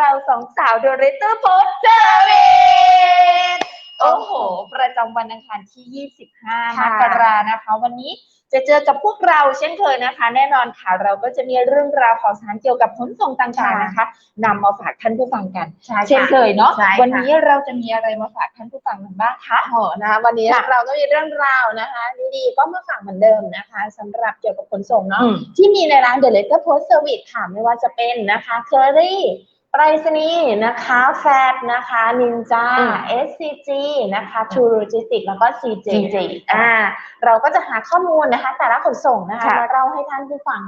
กับพวกเราสองสาวโดเรเตอร์โพสเซอร์วิสโอ้โห ประจำวันอังคารที่ 25มค่ะกรานะคะ วันนี้จะเจอกับพวกเราเช่นเคยนะคะ แน่นอนค่ะเราก็จะมีเรื่องราวข่าวสารเกี่ยวกับขนส่งต่างๆนะคะนำมาฝากท่านผู้ฟังกันใช่เช่นเคยเนาะใช่ค่ะวันนี้เราจะมีอะไรมาฝากท่านผู้ฟังกันบ้างคะโอ้โหนะคะวันนี้ค่ะเราก็มีเรื่องราวนะคะดีๆก็มาฝากเหมือนเดิมนะคะสำหรับเกี่ยวกับขนส่งเนาะอืมที่มีในร้าน The Letter Post Service ค่ะไม่ว่าจะเป็นนะคะเคอรี่ ไปรษณีย์นะคะแฟดนะคะนินจาอืม SCG นะคะ True Logistics แล้วก็ CJ CJ อ่าเราก็จะหาข้อมูลนะคะ แต่ละขนส่งนะคะค่ะมาเล่าให้ท่านผู้ฟัง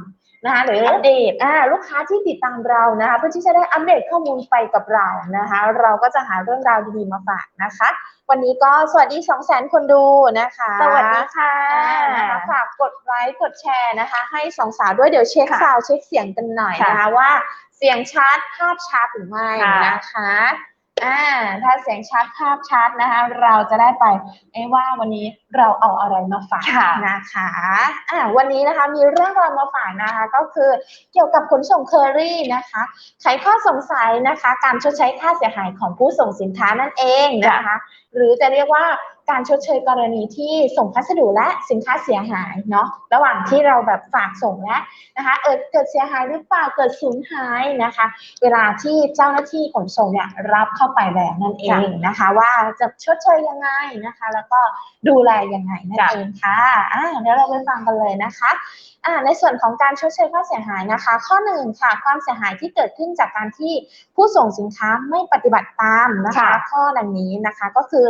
นะคะหรืออัปเดตอ่าลูกค้าที่ติดตามเรานะคะเพื่อที่จะได้อัปเดตข้อมูลไปกับเรานะคะ เราก็จะหาเรื่องราวดีๆมาฝากนะคะ วันนี้ก็สวัสดี2 0 0 0 0 0 คนดูนะคะ สวัสดีค่ะอ่านะคะฝากกดไลค์กดแชร์นะคะ ให้สองสาวด้วยเดี๋ยวเช็คค่ะซาวด์เช็คเสียงกันหน่อยค่ะนะคะว่าเสียงชัดภาพชัดหรือไม่ค่ะนะคะอ่าถ้าเสียงชัดภาพชัดนะคะ เราจะได้ไปไอ้ว่าวันนี้เราเอาอะไรมาฝากค่ะนะคะอ่าวันนี้นะคะมีเรื่องราวมาฝากนะคะ ก็คือเกี่ยวกับขนส่งเคอรี่นะคะ ไขข้อสงสัยนะคะ การชดใช้ค่าเสียหายของผู้ส่งสินค้านั่นเองนะคะ หรือจะเรียกว่า การชดเชยกรณีที่ส่งพัสดุและสินค้าเสียหายเนาะระหว่างที่เราแบบฝากส่งและนะคะเออเกิดเสียหายหรือเปล่าเกิดสูญหายนะคะ เวลาที่เจ้าหน้าที่ขนส่งเนี่ยรับเข้าไปแล้วนั่นเองนะคะ ว่าจะชดเชยยังไงนะคะ แล้วก็ดูแลยังไงนั่นจ้ะเองค่ะอ่าเดี๋ยวเราไปฟังกันเลยนะคะอ่า ในส่วนของการชดเชยค่าเสียหายนะคะ ข้อหนึ่งค่ะความเสียหายที่เกิดขึ้นจากการที่ผู้ส่งสินค้าไม่ปฏิบัติตามนะคะค่ะข้อดังนี้นะคะก็คือ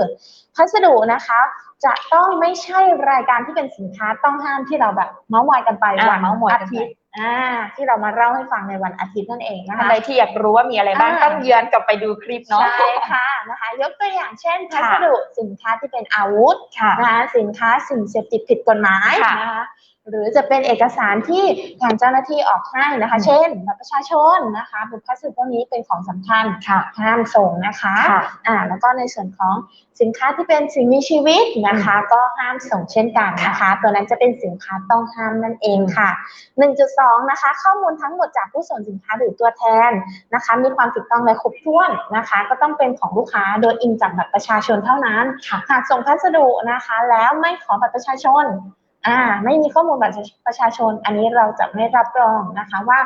พัสดุนะคะจะต้องไม่ใช่รายการที่เป็นสินค้าต้องห้ามที่เราแบบเมาส์มอยกันไปอ่าวันเมาส์มอยอากันไปทิตย์อ่าที่เรามาเล่าให้ฟังในวันอาทิตย์นั่นเองนะคะอะไรที่อยากรู้ว่ามีอะไรบ้างอ่าต้องย้อนกลับไปดูคลิปเนาะใช่ค่ะนะคะ ยกตัวอย่างเช่นพัค่ะสดุสินค้าที่เป็นอาวุธค่ะนะคะสินค้าสิ่งเสพติดผิดกฎหมายค่ะนะคะ หรือจะเป็นเอกสารที่ทางเจ้าหน้าที่ออกให้นะคะอืมเช่นบัตรประชาชนนะคะบุพัสดุพวกนี้เป็นของสำคัญค่ะห้ามส่งนะคะค่ะอ่าแล้วก็ในส่วนของสินค้าที่เป็นสิ่งมีชีวิตนะคะ ก็ห้ามส่งเช่นกันนะคะ ตัวนั้นจะเป็นสินค้าต้องห้ามนั่นเองค่ะ 1.2 นะคะ ข้อมูลทั้งหมดจากผู้ส่งสินค้าหรือตัวแทนนะคะ มีความถูกต้องและครบถ้วนนะคะ ก็ต้องเป็นของลูกค้าโดยอิงจากบัตรประชาชนเท่านั้นค่ะหากส่งพัสดุนะคะ แล้วไม่ขอบัตรประชาชน อ่าไม่มีข้อมูลบัตรประชาชน อันนี้เราจะไม่รับรองนะคะว่า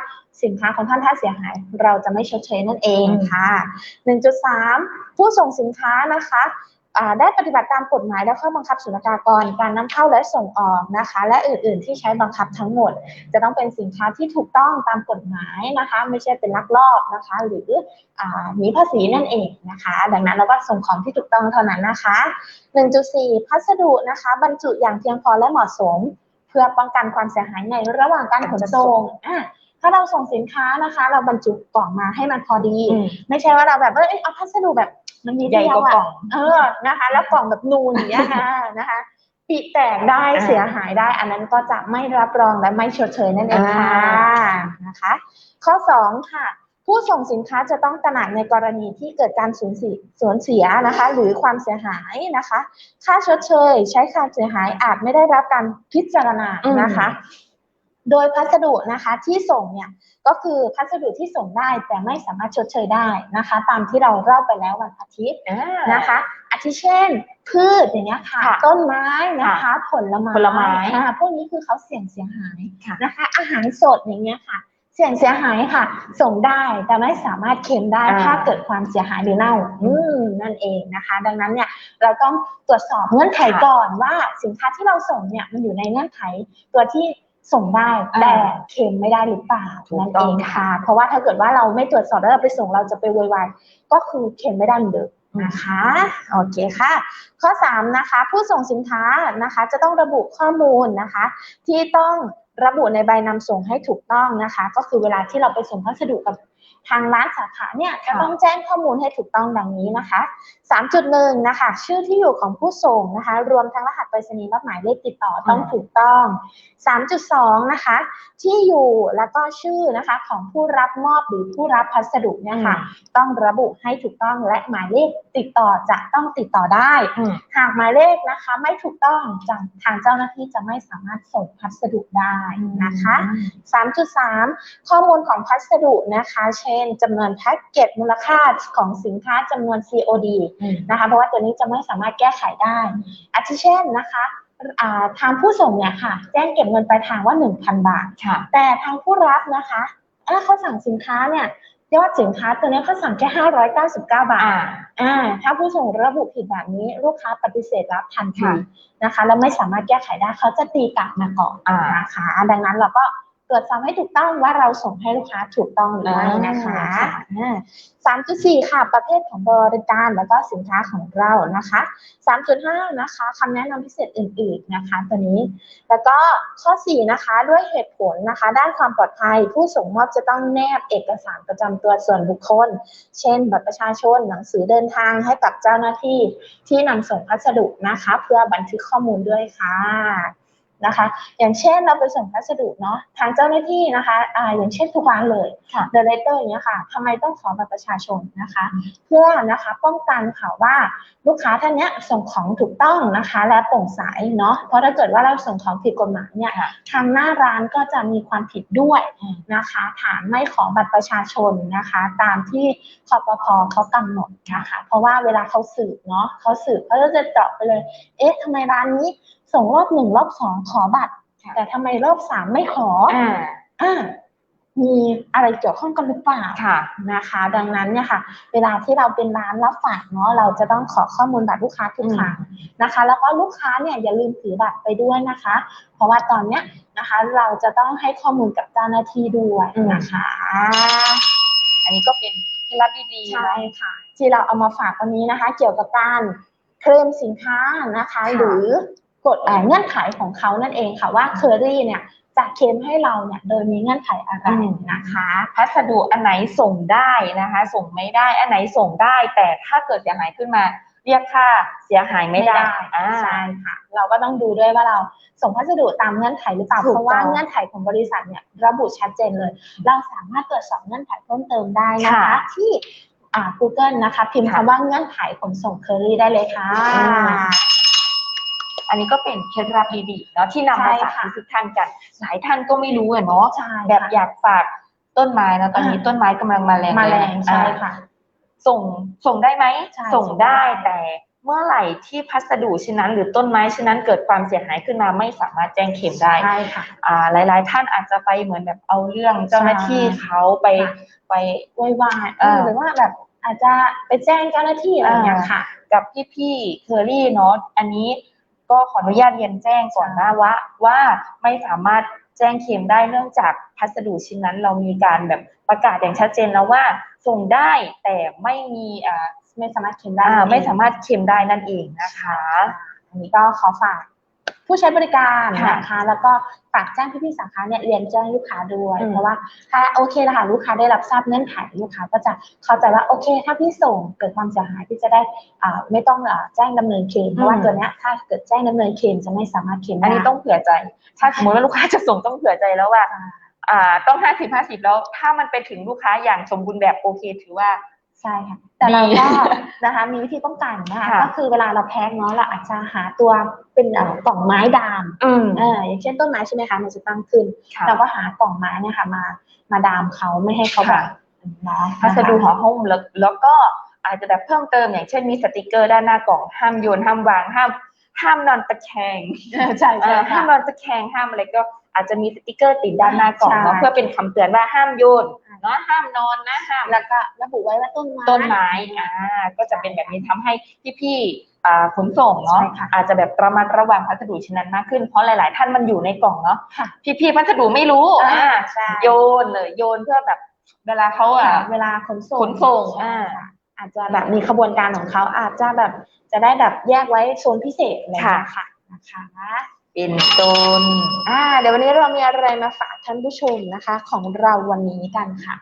สินค้าของท่านถ้าเสียหาย เราจะไม่ชดเชยนั่นเองค่ะ 1.3 ผู้ส่งสินค้านะคะ ได้ปฏิบัติตามกฎหมายและข้อบังคับศุลกากร การนำเข้าและส่งออกนะคะ และอื่น ๆ ที่ใช้บังคับทั้งหมด จะต้องเป็นสินค้าที่ถูกต้องตามกฎหมายนะคะ ไม่ใช่เป็นลักลอบนะคะ หรืออ่าหนีภาษีนั่นเองนะคะ ดังนั้นเราก็ส่งของที่ถูกต้องเท่านั้นนะคะ 1.4 พัสดุนะคะ บรรจุอย่างเพียงพอและเหมาะสม เพื่อป้องกันความเสียหายในระหว่างการขนส่งอะถ้าเราส่งสินค้านะคะ เราบรรจุกล่องมาให้มันพอดีอืมไม่ใช่ว่าเราแบบว่าเอ้ยเอาพัสดุแบบ มันมีใหญ่กว่าเดียวะกล่องเออนะคะ แล้วกล่องแบบนูนอย่างเงี้ยนะนะคะปีแตกได้อ่าเสียหายได้ อันนั้นก็จะไม่รับรองและไม่ชดเชยนั่นเองค่ะอ่านะคะ ข้อสองค่ะ ผู้ส่งสินค้าจะต้องตระหนักในกรณีที่เกิดการสูญเสียสูญเสียนะคะ หรือความเสียหายนะคะ ค่าชดเชย ใช้ค่าเสียหายอาจไม่ได้รับการพิจารณานะคะ โดยพัสดุนะคะที่ส่งเนี่ย ก็คือพัสดุที่ส่งได้แต่ไม่สามารถชดเชยได้นะคะ ตามที่เราเล่าไปแล้ววันอาทิตย์อ่านะคะ อาทิเช่น พืชอย่างเงี้ยค่ะค่ะต้นไม้นะคะ ผลไม้ผลไม้อ่าพวกนี้คือเขาเสี่ยงเสียหายค่ะนะคะ อาหารสดอย่างเงี้ยค่ะ เสี่ยงเสียหายค่ะ ส่งได้แต่ไม่สามารถเค็มได้อ่าถ้าเกิดความเสียหายหรือเน่าอืมนั่นเองนะคะ ดังนั้นเนี่ยเราต้องตรวจสอบเงื่อนไขค่ะก่อนว่าสินค้าที่เราส่งเนี่ยมันอยู่ในเงื่อนไขตัวที่ ส่งได้แต่เค็มไม่ได้หรือเปล่าถูกนั่นต้เอองงค่ะ เพราะว่าถ้าเกิดว่าเราไม่ตรวจสอบแล้วเราไปส่งเราจะไปโวยวายก็คือเค็มไม่ได้เหมือนเดิมนะคะโอเคค่ะ ข้อ3นะคะผู้ส่งสินค้านะคะ จะต้องระบุข้อมูลนะคะ ที่ต้องระบุในใบนำส่งให้ถูกต้องนะคะ ก็คือเวลาที่เราไปส่งพัสดุกับ ทางร้านสาขาเนี่ยจะต้องแจ้งข้อมูลให้ถูกต้องดังนี้นะคะ 3.1 นะคะ ชื่อที่อยู่ของผู้ส่งนะคะ รวมทั้งรหัสไปรษณีย์และหมายเลขติดต่อต้องถูกต้อง 3.2 นะคะ ที่อยู่แล้วก็ชื่อนะคะของผู้รับมอบหรือผู้รับพัสดุเนี่ยค่ะต้องระบุให้ถูกต้องและหมายเลขติดต่อจะต้องติดต่อได้อืมหากหมายเลขนะคะไม่ถูกต้องจังทางเจ้าหน้าที่จะไม่สามารถส่งพัสดุได้นะคะ 3.3 ข้อมูลของพัสดุนะคะเช่ช่นจำนวนแพ็กเกจมูลค่าของสินค้าจำนวน COD อืมนะคะเพราะว่าตัวนี้จะไม่สามารถแก้ไขได้อาทิเช่นนะคะอ่าทางผู้ส่งเนี่ยค่ะ แจ้งเก็บเงินปลายทางว่า 1,000 บาทค่ะแต่ทางผู้รับนะคะถ้าเขาสั่งสินค้าเนี่ยยอดสินค้าตัวนี้เขาสั่งแค่599 บาท อ่าอ่าถ้าผู้ส่งระบุผิดแบบนี้ ลูกค้าปฏิเสธรับทันทีค่ะนะคะ แล้วไม่สามารถแก้ไขได้เขาจะตีกลับมาก่อนอ่านะคะ ดังนั้นเราก็ ตรวจสอบให้ถูกต้องว่าเราส่งให้ลูกค้าถูกต้องหรือไม่นะคะอ่าอ่าสามจุดสี่ค่ะ ประเภทของบริการแล้วก็สินค้าของเรานะคะสามจุดห้านะคะคำแนะนำพิเศษอื่น ๆนะคะ ตัวนี้ แล้วก็ข้อสี่นะคะด้วยเหตุผลนะคะ ด้านความปลอดภัย ผู้ส่งมอบจะต้องแนบเอกสารประจำตัวส่วนบุคคล เช่น บัตรประชาชนหนังสือเดินทางให้กับเจ้าหน้าที่ที่นำส่งพัสดุนะคะ เพื่อบันทึกข้อมูลด้วยค่ะ นะคะ อย่างเช่นเราไปส่งพัสดุเนาะทางเจ้าหน้าที่นะคะอ่าอย่างเช่นทุกร้านเลยค่ะเดเลเตอร์อย่างเงี้ยค่ะทำไมต้องขอบัตรประชาชนนะคะ เพื่อนะคะป้องกันค่ะว่าลูกค้าท่านเนี้ยส่งของถูกต้องนะคะ และโปร่งใสเนาะเพราะถ้าเกิดว่าเราส่งของผิดกฎหมายเนี่ยค่ะทางหน้าร้านก็จะมีความผิดด้วยอืมนะคะฐานไม่ขอบัตรประชาชนนะคะ ตามที่คอปพเขากำหนดนะคะ เพราะว่าเวลาเขาสืบเนาะเขาสืบเขาก็จะเจาะไปเลย เอ๊ะทำไมร้านนี้ ส่งรอบหนึ่งรอบสองขอบัตรค่ะแต่ทำไมรอบสามไม่ขออ่าอ่ามีอะไรเกี่ยวข้องกันหรือเปล่าค่ะนะคะ ดังนั้นเนี่ยค่ะ เวลาที่เราเป็นร้านรับฝากเนาะเราจะต้องขอข้อมูลบัตรลูกค้าทุกครั้งนะคะ แล้วก็ลูกค้าเนี่ยอย่าลืมถือบัตรไปด้วยนะคะ เพราะว่าตอนเนี้ยนะคะ เราจะต้องให้ข้อมูลกับเจ้าหน้าที่ด้วยนะคะ อันนี้ก็เป็นเคล็ดลับดีๆใช่เนาะค่ะ ที่เราเอามาฝากวันนี้นะคะ เกี่ยวกับการเคลมสินค้านะคะค่ะหรือ กฎเอ่อเงื่อนไขของเขานั่นเองค่ะว่าเคอรี่เนี่ยจะเคลมให้เราเนี่ยโดยมีเงื่อนไขอะไรนะคะ พัสดุอันไหนส่งได้นะคะ ส่งไม่ได้อันไหนส่งได้ แต่ถ้าเกิดเสียหายขึ้นมาเรียกค่าเสียหายไม่ได้อ่าใช่ค่ะ เราก็ต้องดูด้วยว่าเราส่งพัสดุตามเงื่อนไขหรือเปล่าถูกเพราะว่าต้องเงื่อนไขของบริษัทเนี่ยระบุชัดเจนเลย เราสามารถตรวจสอบเงื่อนไขเพิ่มเติมได้นะคะค่ะที่อ่า Google นะคะ พิมพ์ค่ะคำว่าเงื่อนไขขนส่งเคอรี่ได้เลยค่ะ อืมอันนี้ก็เป็นเคล็ดลับดีๆเนาะที่นำมาใช่ฝากค่ะทุกๆท่านกัน หลายท่านก็ไม่รู้อะเนาะใช่แบบค่ะอยากฝากต้นไม้นะตอนนี้อ่าต้นไม้กำลังมาแรงมาเลยแรงใช่อ่า ค่ะ ส่งส่งได้ไหมใช่ส่งได้ส่งได้ แต่เมื่อไหร่ที่พัสดุชิ้นนั้น หรือต้นไม้ชิ้นนั้นเกิดความเสียหายขึ้นมาไม่สามารถแจ้งเข็มได้ใช่ค่ะ อ่าหลาย ๆ ท่านอาจจะไปเหมือนแบบเอาเรื่องเจ้าหน้าที่เขาไปค่ะ ไปวายวายอ่าหรือว่าแบบอาจจะไปแจ้งเจ้าหน้าที่อะไรอย่างเงี้ยค่ะ กับพี่ๆเคอรี่เนาะอันนี้ ก็ขออนุญาตเรียนแจ้งก่อนนะว่าว่าไม่สามารถแจ้งเคลมได้เนื่องจากพัสดุชิ้นนั้น เรามีการแบบประกาศอย่างชัดเจนแล้วว่าส่งได้แต่ไม่มีอ่าไม่สามารถเคลมได้อ่านั่นเองไม่สามารถเคลมได้นั่นเองนะคะ อันนี้ก็ขอฝาก ผู้ใช้บริการค่ะนะคะแล้วก็ฝากแจ้งพี่ๆสาขาเนี่ยเรียนแจ้งลูกค้าด้วยอืมเพราะว่าถ้าโอเคแล้วค่ะลูกค้าได้รับทราบเงื่อนไขลูกค้าก็จะเข้าใจว่าโอเค ถ้าพี่ส่งเกิดความเสียหายพี่จะได้อ่าไม่ต้องอ่าแจ้งดำเนินเคลมเพราะว่าตัวเนี้ยถ้าเกิดแจ้งดำเนินเคลมจะไม่สามารถเคลมได้อันนี้ต้องเผื่อใจ ถ้าสมมติว่าลูกค้าจะส่งต้องเผื่อใจแล้วว่าอ่าต้องห้าสิบห้าสิบแล้ว ถ้ามันไปถึงลูกค้าอย่างสมบูรณ์แบบโอเค ถือว่า ใช่ค่ะ แต่เราดีก็นะคะมีวิธีป้องกันนะคะค่ะก็คือเวลาเราแพ็คเนาะเราอาจจะหาตัวเป็นเอ่อกล่องไม้ดามอืมเอออย่างเช่นต้นไม้ใช่ไหมคะมันจะตั้งขึ้น ค่ะ เราก็หากล่องไม้เนี่ยค่ะมามาดามเขาไม่ให้เขาแบบค่ะ เนาะพัสดุห่อหุ้มแล้วแล้วก็อาจจะแบบเพิ่มเติมอย่างเช่นมีสติกเกอร์ด้านหน้ากล่องห้ามโยนห้ามวางห้ามห้ามนอนตะแคงเออใช่ใช่เอ่อห้าค่ะ มนอนตะแคงห้ามอะไรก็ อาจจะมีสติกเกอร์ติดด้านหน้ากล่องเนาะใช่เพื่อเป็นคำเตือนว่าห้ามโยนเนาะห้ามนอนนะห้ามแล้วก็ระบุไว้ว่าต้นไม้ต้นไม้อ่าก็จะเป็นแบบนี้ทำให้พี่ๆอ่าขนส่งเนาะใช่ค่ะอาจจะแบบระมัดระวังพัสดุชิ้นนั้นมากขึ้นเพราะหลาย ๆ ท่านมันอยู่ในกล่องเนาะค่ะพี่ๆพัสดุไม่รู้อ่าอ่าใช่โยนเลยโยนเพื่อแบบเวลาเขาอะเวลาขนส่งขนส่งใช่อ่าค่ะอาจจะแบบมีขบวนการของเขาอาจจะแบบจะได้แบบแยกไว้โซนพิเศษอะไรอย่างเงี้ยค่ะนะคะ เป็นต้น อ่า เดี๋ยววันนี้เรามีอะไรมาฝากท่านผู้ชมนะคะ ของเราวันนี้กันค่ะ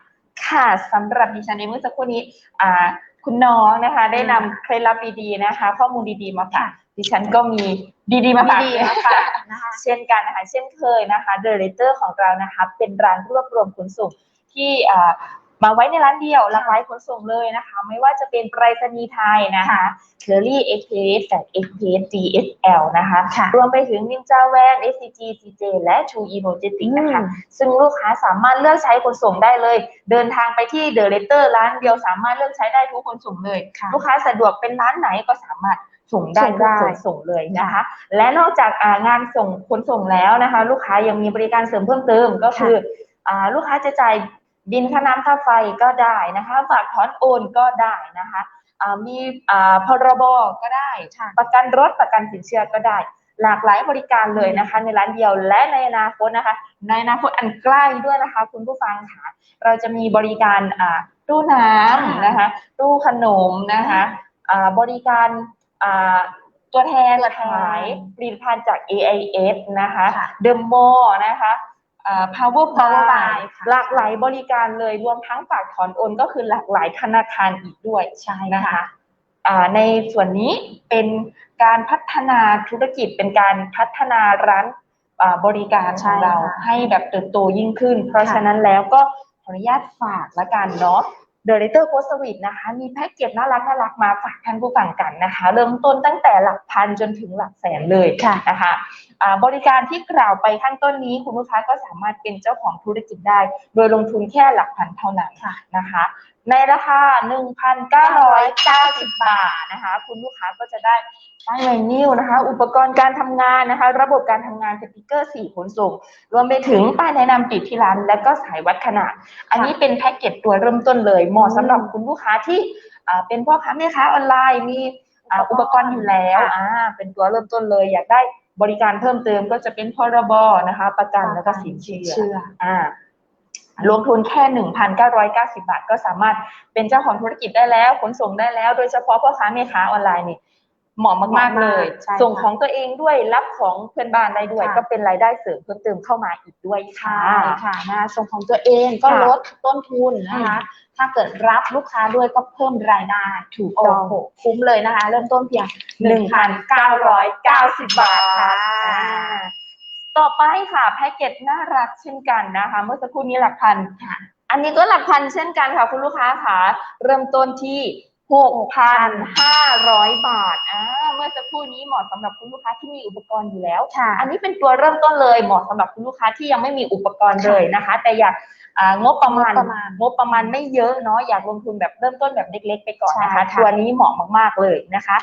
ค่ะสำหรับดิฉันในเมื่อสักครู่นี้ อ่า คุณน้องนะคะ ได้นำเคล็ดลับดีๆนะคะ ข้อมูลดีๆมาฝากดิฉันก็มีดีๆมาฝากดีๆมาฝากนะคะเช่นกันนะคะ เช่นเคยนะคะ The Letter ของเรานะคะ เป็นร้านรวบรวมขนส่งที่อ่า มาไว้ในร้านเดียวหลากหลายขนส่งเลยนะคะ ไม่ว่าจะเป็นไปรษณีย์ไทยนะคะเคอรี่เอ็กเพสแฟกเอ็กเพส DSL นะคะค่ะรวมไปถึง Ninja Van SCG CJ และ True e Logistics นะคะ ซึ่งลูกค้าสามารถเลือกใช้ขนส่งได้เลย เดินทางไปที่เดอะเลเตอร์ร้านเดียวสามารถเลือกใช้ได้ทุกขนส่งเลยค่ะลูกค้าสะดวกเป็นร้านไหนก็สามารถส่งได้ส่งได้ทุกขนส่งเลยนะคะ และนอกจากอ่างานส่งขนส่งแล้วนะคะ ลูกค้ายังมีบริการเสริมเพิ่มเติมก็คืออ่าลูกค้าจะจ่าย บินค่าน้ำค่าไฟก็ได้นะคะฝากถอนโอนก็ได้นะคะอ่ามีอ่าพรบก็ได้ค่ะประกันรถประกันสินเชื่อก็ได้ หลากหลายบริการเลยนะคะ ในร้านเดียวและในอนาคตนะคะ ในอนาคตอันใกล้ด้วยนะคะ คุณผู้ฟังค่ะเราจะมีบริการอ่าตู้น้ำนะคะตู้ขนมนะคะอ่าบริการอ่าตัวแทนตัวแทนขายผลิตภัณฑ์จาก AIS นะคะค่ะเดมโมนะคะอ่า Power Power Buy Buy ค่ะหลากหลายบริการเลยรวมทั้งฝากถอนโอนก็คือหลากหลายธนาคารอีกด้วยใช่นะค่ะคะอ่าในส่วนนี้เป็นการพัฒนาธุรกิจเป็นการพัฒนาร้านอ่าบริการขใช่องเราค่ะให้แบบเติบโตยิ่งขึ้น เพราะค่ะฉะนั้นแล้วก็ขออนุญาตฝากละกันเนาะ The r a t e r Post Service นะคะ มีแพ็กเกจน่ารักน่ารักมาฝากท่านผู้ฟังกันนะคะ เริ่มต้นตั้งแต่หลักพันจนถึงหลักแสนเลยค่ะนะคะอ่าบริการที่กล่าวไปข้างต้นนี้คุณลูกค้าก็สามารถเป็นเจ้าของธุรกิจได้ โดยลงทุนแค่หลักพันเท่านั้นค่ะนะคะ ในราคา 1,990 บาทนะคะ คุณลูกค้าก็จะได้ ป้ายไวนิลนะคะ อุปกรณ์การทำงานนะคะ ระบบการทำงานสติกเกอร์สี่ขนส่ง รวมไปถึงป้ายแนะนำติดที่ร้าน และก็สายวัดขนาด อันนี้เป็นแพ็กเกจตัวเริ่มต้นเลย เหมาะสำหรับคุณลูกค้าที่อ่าเป็นพ่อค้าแม่ค้าออนไลน์มีอ่าอุปกรณ์อยู่แล้วค่ะอ่าเป็นตัวเริ่มต้นเลย อยากได้บริการเพิ่มเติมก็จะเป็นพรบนะคะ ประกันแล้วก็สินเชื่อเชื่ออ่าลงทุนแค่ 1,990 บาท ก็สามารถเป็นเจ้าของธุรกิจได้แล้ว ขนส่งได้แล้ว โดยเฉพาะพ่อค้าแม่ค้าออนไลน์นี่ เหมาะมากๆเลยใช่ค่ะส่งของตัวเองด้วยรับของเพื่อนบ้านได้ด้วยค่ะก็เป็นรายได้เสริมเพิ่มเติมเข้ามาอีกด้วยค่ะใช่ค่ะนะส่งของตัวเองก็ค่ะลดต้นทุนนะคะ ถ้าเกิดรับลูกค้าด้วยก็เพิ่มรายได้ถูกโอ้ต้องโหคุ้มเลยนะคะ เริ่มต้นเพียง 1,990 บาทค่ะอ่าต่อไปค่ะแพ็กเกจน่ารักเช่นกันนะคะ เมื่อสักครู่นี้หลักพันค่ะอันนี้ก็หลักพันเช่นกันค่ะคุณลูกค้าค่ะ เริ่มต้นที่ 6,500 บาทอ่าเมื่อสักครู่นี้เหมาะสำหรับคุณลูกค้าที่มีอุปกรณ์อยู่แล้ว ค่ะ อันนี้เป็นตัวเริ่มต้นเลยเหมาะสำหรับคุณลูกค้าที่ยังไม่มีอุปกรณ์เลยนะคะ แต่อยากอ่างบประมาณงบประมาณงบประมาณไม่เยอะเนาะอยากลงทุนแบบเริ่มต้นแบบเล็ก ๆ ไปก่อนนะคะใช่ค่ะตัวนี้เหมาะมากๆเลยนะคะ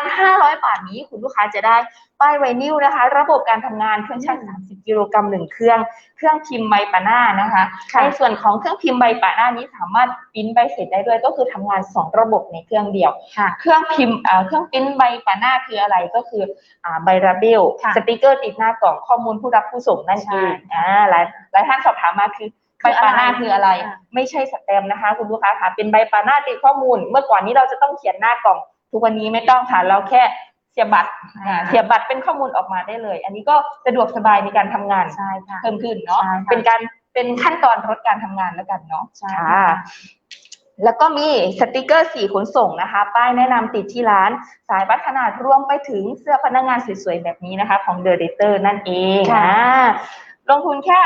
6,500 บาทนี้คุณลูกค้าจะได้ ป้ายไวนิลนะคะ ระบบการทำงานเครื่องชั่ง30 กิโลกรัมหนึ่งเครื่อง เครื่องพิมพ์ใบปะหน้านะคะค่ะในส่วนของเครื่องพิมพ์ใบปะหน้านี้สามารถปริ้นใบเสร็จได้ด้วย ก็คือทำงาน 2 ระบบในเครื่องเดียวค่ะเครื่องพิมพ์อ่าเครื่องปริ้นใบปะหน้าคืออะไรก็คืออ่าใบรับเบลค่ะสติกเกอร์ติดหน้ากล่องข้อมูลผู้รับผู้ส่งนั่นใช่เองอ่าหลายหลายท่านสอบถามมาคือใบปะหน้าคืออะไรอ่าไม่ใช่สแตมป์นะคะ คุณลูกค้าค่ะเป็นใบปะหน้าติดข้อมูล เมื่อก่อนนี้เราจะต้องเขียนหน้ากล่อง ทุกวันนี้ไม่ต้องค่ะเราแค่ เสียบบัตรอ่าเสียบบัตรเป็นข้อมูลออกมาได้เลย อันนี้ก็สะดวกสบายในการทำงานใช่ค่ะเพิ่มขึ้นเนาะใช่ค่ะ เป็นการเป็นขั้นตอนลดการทำงานแล้วกันเนาะใช่ค่ะค่ะแล้วก็มีสติกเกอร์สีขนส่งนะคะ ป้ายแนะนำติดที่ร้านสายวัดขนาดรวมไปถึงเสื้อพนักงานสวยๆ แบบนี้นะคะ ของ The r a t e r นั่นเองค่ะ อ่าลงทุนแค่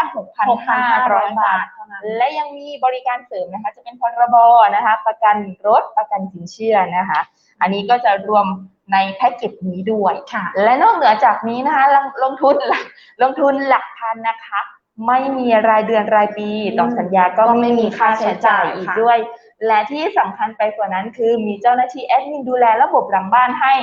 6,500 บาท เท่านั้น และยังมีบริการเสริมนะคะ จะเป็นพรบนะคะ ประกันรถประกันสินเชื่อนะคะ อันนี้ก็จะรวม ในแพ็กเกจนี้ด้วยค่ะและนอกเหนือจากนี้นะคะลงลงทุนหลักลงทุนหลักพันนะคะ ไม่มีรายเดือนรายปีอืมต่อสัญญาก็ก็ไม่มีค่าใช้จ่ายอีกค่ะด้วย และที่สำคัญไปกว่านั้นคือมีเจ้าหน้าที่แอดมินดูแลระบบหลังบ้านให้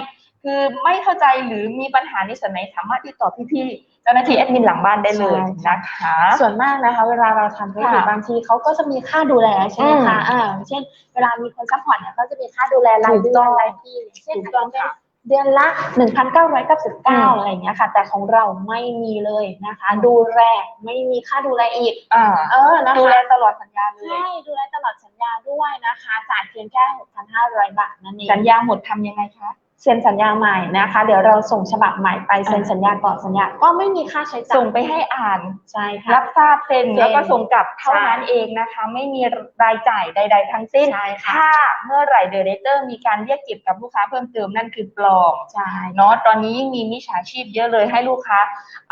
คือไม่เข้าใจหรือมีปัญหาในส่วนไหนสามารถติดต่อพี่ๆ เจ้าหน้าที่แอดมินหลังบ้านได้เลยใช่ค่ะนะคะ ส่วนมากนะคะ เวลาเราทำธุรกิจค่ะบางทีเขาก็จะมีค่าดูแลใช่ไหมคะอืมอ่าเช่น เวลามีคนซัพพอร์ตเนี่ยเขาจะมีค่าดูแลรายถูกเดืต้ออนงรายปีเช่นถูกต้องอาจจะเป็นค่ะเดือนละหนึ่งพันเก้าร้อยเก้าสิบอืเก้ามอะไรอย่างเงี้ยค่ะ แต่ของเราไม่มีเลยนะคะ ดูแลไม่มีค่าดูแลอีกอ่าเออนะคะดูแลตลอดสัญญาเลยใช่ดูแลตลอดสัญญาด้วยนะคะจ่ายเพียงแค่หกพันห้าร้อยบาทนั่นเองสัญญาหมดทำยังไงคะ เซ็นสัญญาใหม่นะคะ เดี๋ยวเราส่งฉบับใหม่ไปเซ็นอ่าสัญญาก่อนสัญญาก็ไม่มีค่าใช้จ่ายส่งไปให้อ่านใช่ค่ะรับทราบเซ็นเซ็นแล้วก็ส่งกลับเท่านั้นใช่เองนะคะ ไม่มีรายจ่ายใด ๆ ทั้งสิ้นใช่ค่ะถ้าเมื่อไหร่เดเรเตอร์มีการเรียกเก็บกับลูกค้าเพิ่มเติมนั่นคือปลอมใช่เนาะตอนนี้ยิ่งมีมิจฉาชีพเยอะเลยให้ลูกค้า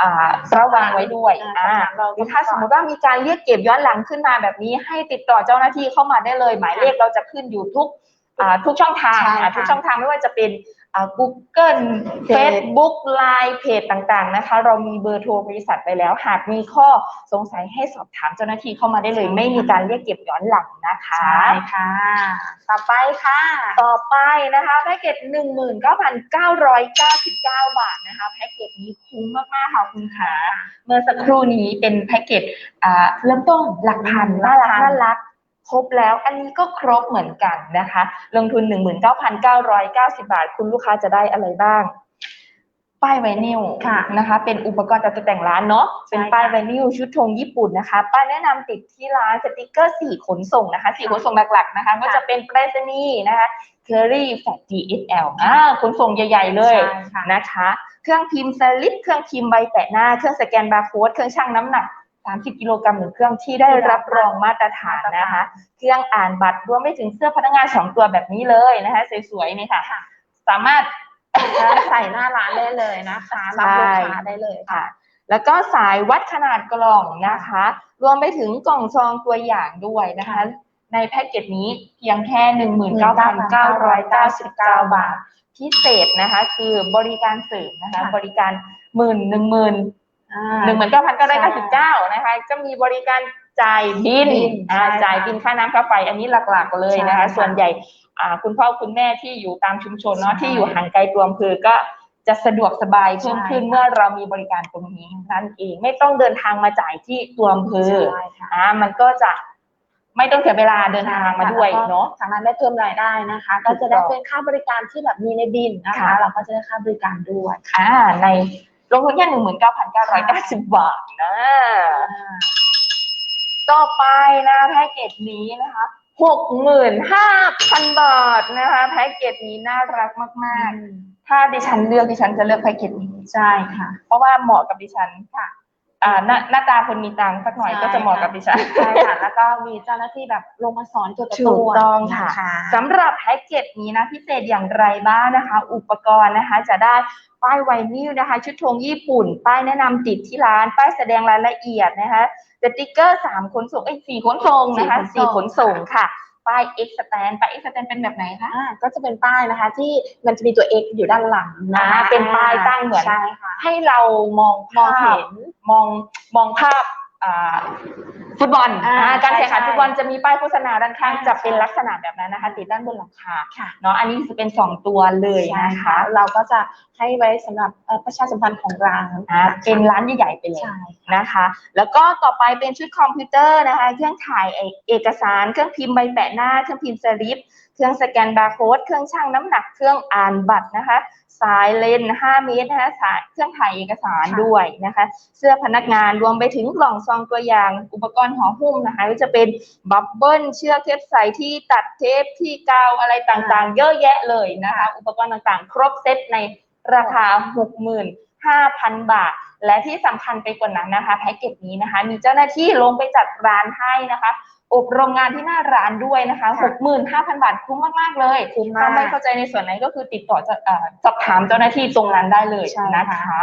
อ่าระวังไว้ด้วยอ่าอ่าเราหรือถ้าสมมติว่ามีการเรียกเก็บย้อนหลังขึ้นมาแบบนี้ ให้ติดต่อเจ้าหน้าที่เข้ามาได้เลย หมายเลขเราจะขึ้นอยู่ทุกอ่าทุกช่องทางใช่ค่ะอ่าทุกช่องทางไม่ว่าจะเป็นอ่า Google เพจ Facebook Line เพจต่างๆนะคะ เรามีเบอร์โทรบริษัทไปแล้ว หากมีข้อสงสัยให้สอบถามเจ้าหน้าที่เข้ามาได้เลย ไม่มีการเรียกเก็บย้อนหลังนะคะใช่ค่ะ ต่อไปค่ะ ต่อไปนะคะแพ็กเกจหนึ่งหมื่นเก้าพันเก้าร้อยเก้าสิบเก้าบาทนะคะแพ็กเกจนี้คุ้มมากๆค่ะคุณขาเมื่อสักครู่นี้เป็นแพ็กเกจอ่าเริ่มต้นหลักพันหลัน่ากรักพันน่ารัก ครบแล้วอันนี้ก็ครบเหมือนกันนะคะ ลงทุนหนึ่งหมื่นเก้าพันเก้าร้อยเก้าสิบาท คุณลูกค้าจะได้อะไรบ้าง ป้ายไวนิลค่ะนะคะ เป็นอุปกรณ์ตกแต่งร้านเนาะใช่เป็นป้ายค่ะไวนิลชุดธงญี่ปุ่นนะคะ ป้ายแนะนำติดที่ร้านสติกเกอร์สี่ขนส่งนะคะสี่ขนส่งหลักๆนะคะ ก็จะเป็นไปรษณีย์นะคะเคอรี่แฟต DSL อ่าขนส่งใหญ่ ๆ เลยใช่ค่ะนะคะ เครื่องพิมพ์สลิปเครื่องพิมพ์ใบแปะหน้า เครื่องสแกนบาร์โค้ดเครื่องชั่งน้ำหนัก 30 กิโลกรัมหนึ่งเครื่องที่ได้รับรองมาตรฐานนะคะ เครื่องอ่านบัตรรวมไปถึงเสื้อพนักงานสองตัวแบบนี้เลยนะคะสวยๆนี่ค่ะค่ะสามารถใส่หน้าร้านได้เลยนะคะรับลูกค้าได้เลยค่ะค่ะ แล้วก็สายวัดขนาดกล่องนะคะ รวมไปถึงกล่องซองตัวอย่างด้วยนะคะในแพ็กเกจนี้เพียงแค่ 19,999 บาท พิเศษนะคะ คือบริการเสริมนะคะค่ะบริการหมื่นหนึ่งหมื่นอ่า หนึ่งหมื่นเก้าพันเก้าร้อยเก้าสิบเก้านะคะ จะมีบริการจ่ายบินบินอ่าใช่ค่ะจ่ายบินค่าน้ำค่าไฟอันนี้หลักๆเลยนะคะใช่ค่ะส่วนใหญ่อ่าคุณพ่อคุณแม่ที่อยู่ตามชุมชนเนาะใช่ที่อยู่ห่างไกลตัวอำเภอก็จะสะดวกสบายเพิ่มขึ้นใช่ค่ะเมื่อเรามีบริการตรงนี้นั่นเองไม่ต้องเดินทางมาจ่ายที่ตัวอำเภอใช่ค่ะอ่ามันก็จะไม่ต้องเสียเวลาเดินทางมาด้วยเนาะสามารถได้เพิ่มรายได้นะคะ ก็จะได้เป็นค่าบริการที่แบบมีในบินนะคะค่ะเราก็จะได้ค่าบริการด้วยอ่าใน ลงทุนแค่หนึ่งหมื่นเก้าพันเก้าร้อยเก้าสิบบาทนะ ต่อไปนะแพ็กเกจนี้นะคะหกหมื่นห้าพันบาทนะคะแพ็กเกจนี้น่ารักมาก ๆ ถ้าดิฉันเลือกดิฉันจะเลือกแพ็กเกจนี้ ใช่ค่ะ เพราะว่าเหมาะกับดิฉันค่ะ อ่าหน้าหน้าตาคนมีตังค์สักหน่อยใช่ก็จะเหมาะกับดิฉันใช่ค่ะแล้วก็มีเจ้าหน้าที่แบบลงมาสอนเกี่ยวกับถูตักวต้องค่ะ น สำหรับแพ็กเกจนี้นะพิเศษอย่างไรบ้างนะคะ อุปกรณ์นะคะจะได้ป้ายไวนิลนะคะ ชุดธงญี่ปุ่น ป้ายแนะนำติดที่ร้าน ป้ายแสดงรายละเอียดนะคะสติกเกอร์สามขนส่งเอ้ยสี่ขนส่งนะคะสี่สี่ขขนนส่ส่งงค่ะ ป้ายเอ็กซ์แตนป้ายเอ็กซ์แตนเป็นแบบไหนคะอ่าก็จะเป็นป้ายนะคะ ที่มันจะมีตัว X อยู่ด้านหลังนะอ่าเป็นป้ายตั้งเหมือน ใช่ค่ะ ให้เรามองมองภาพเห็นมองมองภาพอ่า ฟุตบอลอ่าอ่าการแข่งขันใช่ฟุตบอลจะมีป้ายโฆษณาด้านข้างอ่าจะเป็นใช่ลักษณะแบบนั้นนะคะ ติดด้านบนหลังคาค่ะเนาะอันนี้จะเป็นสองตัวเลยใช่นะคะค่ะเราก็จะให้ไว้สำหรับเอ่อประชาสัมพันธ์ของร้านอ่าเป็นร้านใหญ่ๆไปเลยใช่นะคะ แล้วก็ต่อไปเป็นชุดคอมพิวเตอร์นะคะเครื่องถ่ายเอกสารเครื่องพิมพ์ใบแปะหน้าเครื่องพิมพ์สลิป เครื่องสแกนบาร์โค้ด เครื่องชั่งน้ำหนัก เครื่องอ่านบัตรนะคะ สายเลน 5 เมตรนะคะสายเครื่องถ่ายเอกสารด้วยนะคะ เสื้อพนักงานรวมไปถึงกล่องซองตัวอย่าง อุปกรณ์ห่อหุ้มนะคะก็จะเป็นบับเบิ้ล เชือกเทปใสที่ตัดเทปที่กาวอะไรต่างๆ เยอะแยะเลยนะคะ อุปกรณ์ต่างๆ ครบเซตในราคา 65,000 บาท และที่สำคัญไปกว่านั้นนะคะ แพ็กเกจนี้นะคะ มีเจ้าหน้าที่ลงไปจัดร้านให้นะคะ อบรมงานที่หน้าร้านด้วยนะคะค่ะ65,000บาทคุ้มมาก ๆ เลยคุ้มมากถ้าไม่เข้าใจในส่วนไหนก็คือติดต่อจะเอ่อสอบถามเจ้าหน้าที่ตรงนั้นได้เลยใช่นะคะ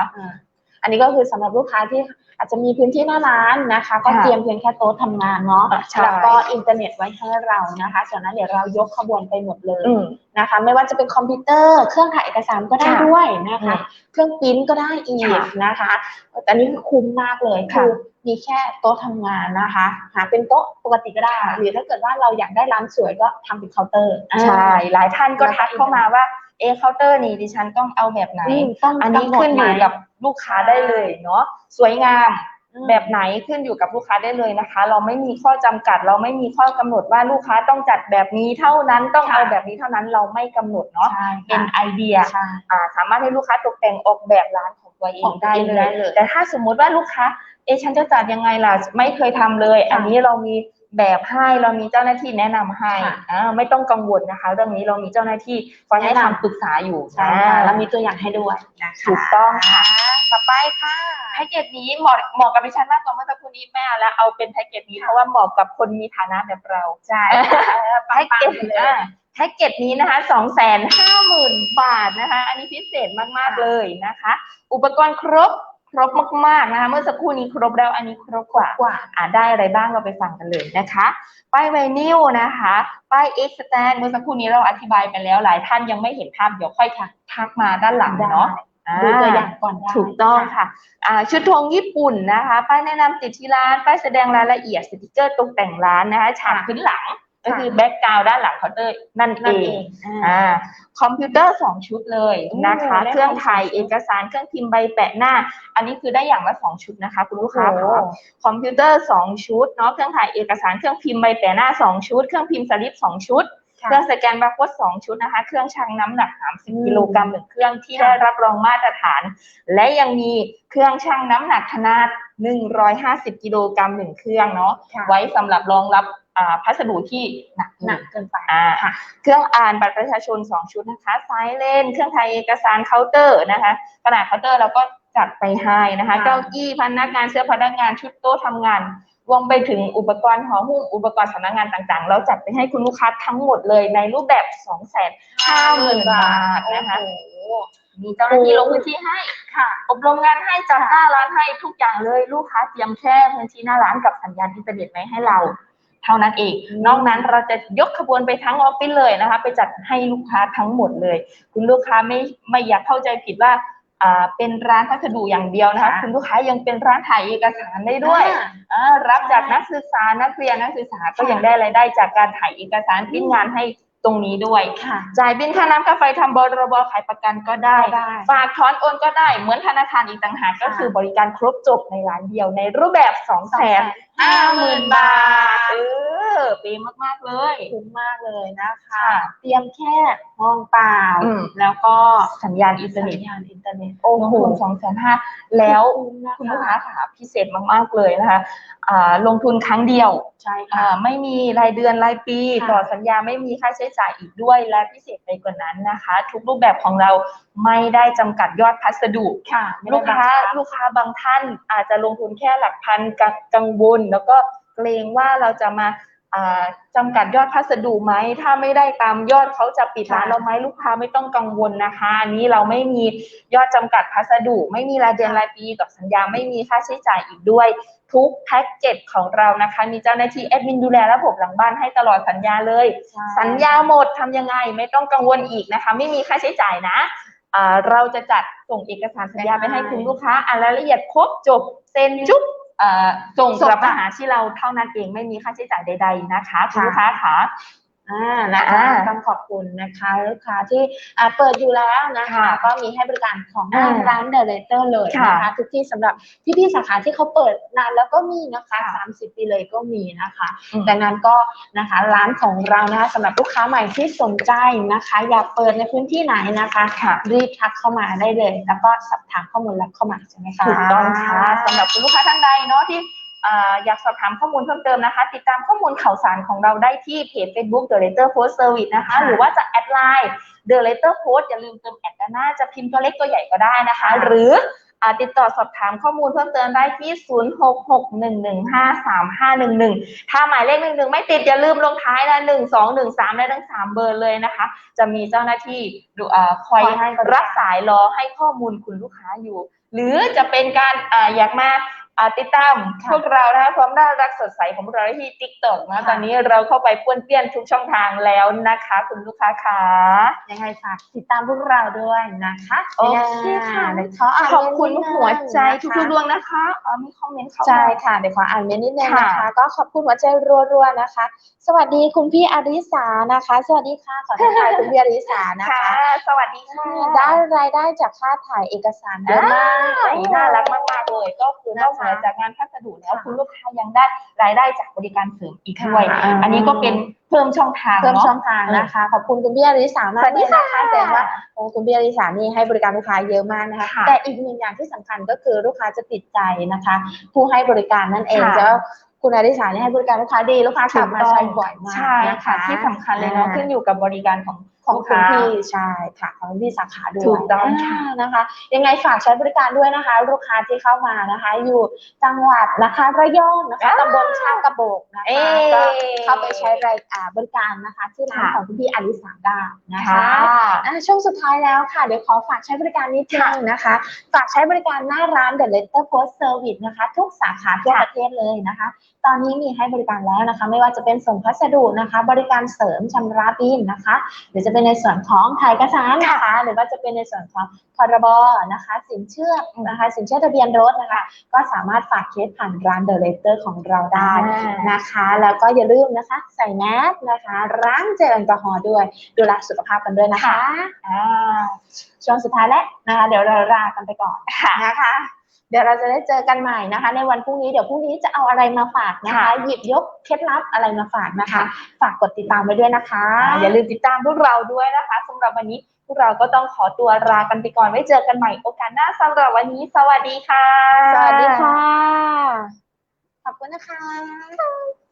อ่าอันนี้ก็คือสำหรับลูกค้าที่อาจจะมีพื้นที่หน้าร้านนะคะ ก็ค่ะเตรียมเพียงแค่โต๊ะทำงานเนาะอะใช่แล้วก็อินเทอร์เน็ตไว้ให้เรานะคะส่วนนั้นเดี๋ยวเรายกขบวนไปหมดเลยอืมนะคะ ไม่ว่าจะเป็นคอมพิวเตอร์ เครื่องถ่ายเอกสารก็ได้ค่ะด้วยนะคะอืมเครื่องปริ้นก็ได้อีกค่ะนะคะแต่อันนี้คือคุ้มมากเลยค่ะคือมีแค่โต๊ะทำงานนะคะ หาเป็นโต๊ะปกติก็ได้ค่ะหรือถ้าเกิดว่าเราอยากได้ร้านสวยก็ทำเป็นเคาน์เตอร์ใช่หลายท่านก็แล้วก็ทักเข้ามาว่า เอะเคาน์เตอร์นี่ดิฉันต้องเอาแบบไหนอืมต้องอันนี้กำหดขึ้นอยู่ไหมกับลูกค้าได้เลยเนาะสวยงามอืมแบบไหนขึ้นอยู่กับลูกค้าได้เลยนะคะ เราไม่มีข้อจำกัด เราไม่มีข้อกำหนดว่าลูกค้าต้องจัดแบบนี้เท่านั้นต้องค่ะเอาแบบนี้เท่านั้นเราไม่กำหนดเนาะใช่เป็นค่ะไอเดียใช่อ่าสามารถให้ลูกค้าตกแต่งออกแบบร้านของตัวเอขงองตัวได้เองเลได้ยเลย แต่ถ้าสมมุติว่าลูกค้าเอะฉันจะจัดยังไงล่ะไม่เคยทำเลย อันนี้เรามี แบบให้เรามีเจ้าหน้าที่แนะนำให้ค่ะอ่าไม่ต้องกังวลนะคะ เรื่องนี้เรามีเจ้าหน้าที่คอยให้แนะนำคำปรึกษาอยู่ใช่ค่ะอ่าแล้วมีตัวอย่างให้ด้วยนะคะถูกต้องค่ะต่อไปค่ะแพ็กเกจนี้เหมาะเหมาะกับดิฉันมากกว่าเมื่อสักครู่นี้แม่เอาแล้วเอาเป็นแพ็กเกจนี้เพราะว่าเหมาะกับคนมีฐานะแบบเราใช่แพ็กเกจอ่าแพ็กเกจนี้นะคะสองแสนห้าหมื่นบาทนะคะ อันนี้พิเศษมาก ๆ เลยนะคะ อุปกรณ์ครบ ครบมากๆนะคะเมื่อสักครู่นี้ครบแล้วอันนี้ครบกว่ากว่าอ่าได้อะไรบ้างเราไปฟังกันเลยนะคะป้ายไวนิลนะคะป้ายเอ็กซ์แตนเมื่อสักครู่นี้เราอธิบายไปแล้วหลายท่านยังไม่เห็นภาพเดี๋ยวค่อยทักทักมาด้านหลังเนาะอ่าดูตัวอย่างก่อนได้ถูกต้องค่ะอ่าชุดธงญี่ปุ่นนะคะ ป้ายแนะนำติดที่ร้าน ป้ายแสดงรายละเอียดสติกเกอร์ตกแต่งร้านนะคะฉากพื้นหลัง ก็คือแบ็กกราวด้านหลังเคาน์เตอร์นั่นเอนั่นเองงอ่าคอมพิวเตอร์สองชุดเลยนะคะโอ้ได้เครื่องของถ่ายสองชุดเอกสารเครื่องพิมพ์ใบแปะหน้า อันนี้คือได้อย่างละสองชุดนะคะคุณลูกค้าโอ้ค่ะคอมพิวเตอร์สองชุดเนาะเครื่องถ่ายเอกสารเครื่องพิมพ์ใบแปะหน้าสองชุด เครื่องพิมพ์สลิปสองชุดค่ะเครื่องสแกนบาร์โค้ดสองชุดนะคะ เครื่องชั่งน้ำหนักอืม30 กิโลกรัมหนึ่งเครื่องที่ค่ะได้รับรองมาตรฐาน และยังมีเครื่องชั่งน้ำหนักขนาด 150 กิโลกรัมหนึ่งเครื่องเนาะค่ะไว้สำหรับรองรับอ่าพัสดุที่หนักหนักเกินไปอ่าค่ะเครื่องอ่านบัตรประชาชน 2 ชุดนะคะซ้ายเลนเครื่องถ่ายเอกสารเคาน์เตอร์นะคะขนาดเคาน์เตอร์เราก็จัดไปให้นะคะค่ะเก้าอี้พนักงานเสื้อพนักงานชุดโต๊ะทำงานรวมไปถึงอุปกรณ์หอหุ้มอุปกรณ์สำนักงานต่างๆ เราจัดไปให้คุณลูกค้าทั้งหมดเลยในรูปแบบ 2 5 0 0 0 0 บาทนะคะโอ้โหมีเจ้าหน้าที่ลงพื้นที่ให้ค่ะ อบรมงานให้จัดหน้าร้านให้ทุกอย่างเลยลูกค้าเตรียมแค่พื้นที่หน้าร้านกับสัญญาณอินเทอร์เน็ตไว้ให้เรา เท่านั้นเองอืมนอกนั้นเราจะยกขบวนไปทั้งออฟฟิศเลยนะคะ ไปจัดให้ลูกค้าทั้งหมดเลย คุณลูกค้าไม่ไม่อยากเข้าใจผิดว่าอ่าเป็นร้านพัสดุอย่างเดียวนะคะค่ะคุณลูกค้ายังเป็นร้านถ่ายเอกสารได้ด้วยอ่าอ่ารับจากใช่นักศึกษานักเรียนนักศึกษาก็ค่ะยังได้รายได้จากการถ่ายเอกสารพิมพ์งานให้ตรงนี้ด้วยค่ะจ่ายบินค่าน้ำค่าไฟทำบรบขายประกันก็ได้ก็ได้ ฝากถอนโอนก็ได้ เหมือนธนาคารอีกต่างหากก็ค่ะคือบริการครบจบในร้านเดียวในรูปแบบสองแสน ห้าหมื่นบาท เออเปีมาก ๆ เลย คุ้มมากเลยนะคะค่ะเตรียมแค่ห้องเปล่า อืม แล้วก็สัญญาณอินเทอร์เน็ตสัญญาณอินเทอร์เน็ตโอ้โหสองแสนห้าแล้วคุ้มนะะคุณลูกค้าค่ะพิเศษมาก ๆ เลยนะคะอ่าลงทุนครั้งเดียวใช่อ่าค่ะไม่มีรายเดือนรายปีค่ะ ต่อสัญญาไม่มีค่าใช้จ่ายอีกด้วยและพิเศษไปกว่านั้นนะคะ ทุกรูปแบบของเราไม่ได้จำกัดยอดพัสดุ ค่ะไม่ได้ลูกค้าบังคับลูกค้าบางท่านอาจจะลงทุนแค่หลักพันกังกังวลแล้วก็เกรงว่าเราจะมาอ่าจำกัดยอดพัสดุไหม ถ้าไม่ได้ตามยอดเขาจะปิดร้านค่ะเราไหมลูกค้าไม่ต้องกังวลนะคะอันนี้เราไม่มียอดจำกัดพัสดุ ไม่มีรายเดือนรายปีต่อสัญญาไม่มีค่าใช้จ่ายอีกด้วย ทุกแพ็กเกจของเรานะคะ มีเจ้าหน้าที่แอดมินดูแลระบบหลังบ้านให้ตลอดสัญญาเลยใช่สัญญาหมดทำยังไงไม่ต้องกังวลอีกนะคะ ไม่มีค่าใช้จ่ายนะอ่าเราจะจัดส่งเอกสารสัญญาไปให้คุณลูกค้าอ่านรายละเอียดครบจบเซ็นจุ๊บอ่า ส่งส่งกลับมาค่ะหาที่เราเท่านั้นเองไม่มีค่าใช้จ่ายใด ๆ นะคะคุณค่ะลูกค้าค่ะ อ่านะคะอ่าต้องขอบคุณนะคะลูกค้าที่อ่าเปิดอยู่แล้วนะคะค่ะก็มีให้บริการของอ่าร้านเดอะเลเตอร์เลยค่ะนะคะทุกที่สำหรับพี่ๆสาขาที่เขาเปิดนานแล้วก็มีนะคะค่ะสามสิบปีเลยก็มีนะคะอืมดังนั้นก็นะคะร้านของเรานะคะสำหรับลูกค้าใหม่ที่สนใจนะคะ อยากเปิดในพื้นที่ไหนนะคะค่ะรีบทักเข้ามาได้เลย แล้วก็สอบถามข้อมูลรับเข้ามาใช่ไหมคะถูกต้องค่ะสำหรับคุณลูกค้าท่านใดเนาะที่ อ่าอยากสอบถามข้อมูลเพิ่มเติมนะคะ ติดตามข้อมูลข่าวสารของเราได้ที่เพจ Facebook The Letter Post Service นะคะค่ะหรือว่าจะแอดไลน์ The Letter Post อย่าลืมเติมแอดด้านหน้าจะพิมพ์ตัวเล็กตัวใหญ่ก็ได้นะคะค่ะหรืออ่าติดต่อสอบถามข้อมูลเพิ่มเติมได้ที่ 0661153511 ถ้าหมายเลขหนึ่งหนึ่งไม่ติดอย่าลืมลงท้ายนะหนึ่งสองหนึ่งสามได้ทั้งสามเบอร์เลยนะคะ จะมีเจ้าหน้าที่ดูอ่าคอยคอยให้บริการรับสายรอให้ข้อมูลคุณลูกค้าอยู่ หรือจะเป็นการอ่าอยากมาอ่า ติดตามค่ะพวกเรานะคะความน่ารักสดใสของพวกเราได้ที่ TikTok นะค่ะตอนนี้เราเข้าไปป้วนเปี้ยนทุกช่องทางแล้วนะคะ คุณลูกค้าค่ะยังไงฝากติดตามพวกเราด้วยนะคะโอเคค่ะเดี๋ยวขออ่านขอบคุณเมนต์นิดนึงหัวใจนะคะทุกๆดวงนะคะอ๋อมีคอมเมนต์เข้ามาใช่ค่ะเดี๋ยวขออ่านเมนต์นิดนึงนะคะค่ะก็ขอบคุณหัวใจรัวๆนะคะ สวัสดีคุณพี่อาริสานะคะ สวัสดีค่ะขอทักทายคุณพี่อาริสานะค่ะคะสวัสดีค่ะได้รายได้จากค่าถ่ายเอกสารเยอะมากอ่น่ารักมากๆเลยก็คือนอกเหนือจากงานพัสดุแล้วค่ะคุณลูกค้ายังได้รายได้จากบริการเสริมอีกด้วยค่ะอันนี้ก็เป็นเพิ่มช่องทางเพิ่มเนาะช่องทางนะคะ ขอบคุณคุณพี่อาริสามากสวัสดีเลยนะคะค่ะแต่ว่าโอ้คุณพี่อาริสานี่ให้บริการลูกค้าเยอะมากนะคะค่ะแต่อีกหนึ่งอย่างที่สำคัญก็คือลูกค้าจะติดใจนะคะ ผู้ให้บริการนั่นเองค่ะจะคุณอริสาเนี่ยให้บริการลูกค้าดีลูกค้ากลับมาใช้บ่อยมากใช่นค่ะที่สำคัญเลยเนาะอ่ขึ้นอยู่กับบริการของ ของลูกคุณค้าพี่ใช่ค่ะของคุณพี่สาขาด้วยถูกต้องค่ะานะคะ ยังไงฝากใช้บริการด้วยนะคะ ลูกค้าที่เข้ามานะคะ อยู่จังหวัดนะคะระยองนะคะอ่าตำบลชากระโบกนะเอ๊คะะก็เข้าไปใช้รายอ่าบริการนะคะ ที่ร้านค่ะของคุณพี่อลิสาได้นะคะค่ะอ่าช่วงสุดท้ายแล้วค่ะ เดี๋ยวขอฝากใช้บริการนิดนึงนะคะ ฝากใช้บริการหน้าร้าน The Letter Post Service นะคะ ทุกสาขาทั่วค่ะประเทศเลยนะคะ ตอนนี้มีให้บริการแล้วนะคะ ไม่ว่าจะเป็นส่งพัสดุนะคะ บริการเสริมชำระบินนะคะ หรือจะเป็นในส่วนของถ่ายเอกสารนะคะ หรือว่าจะเป็นในส่วนของพรบนะคะ สินเชื่อนะคะ สินเชื่อทะเบียนรถนะคะ ก็สามารถฝากเคสผ่านร้าน The Letter ของเราได้นะคะ แล้วก็อย่าลืมนะคะ ใส่แมสนะคะล้างเจลแอลกอฮอล์ด้วย ดูแลสุขภาพกันด้วยนะคะอ่าช่วงสุดท้ายแล้วนะคะ เดี๋ยวเราลากันไปก่อนค่ะนะคะ เดี๋ยวเราจะได้เจอกันใหม่นะคะ ในวันพรุ่งนี้เดี๋ยวพรุ่งนี้จะเอาอะไรมาฝากนะคะค่ะหยิบยกเคล็ดลับอะไรมาฝากนะคะค่ะฝากกดติดตามไว้ด้วยนะคะอ่าอย่าลืมติดตามพวกเราด้วยนะคะสำหรับวันนี้พวกเราก็ต้องขอตัวลากันไปก่อนไว้เจอกันใหม่โอกาสหน้าสำหรับวันนี้ สวัสดีค่ะ สวัสดีค่ะ ขอบคุณนะคะ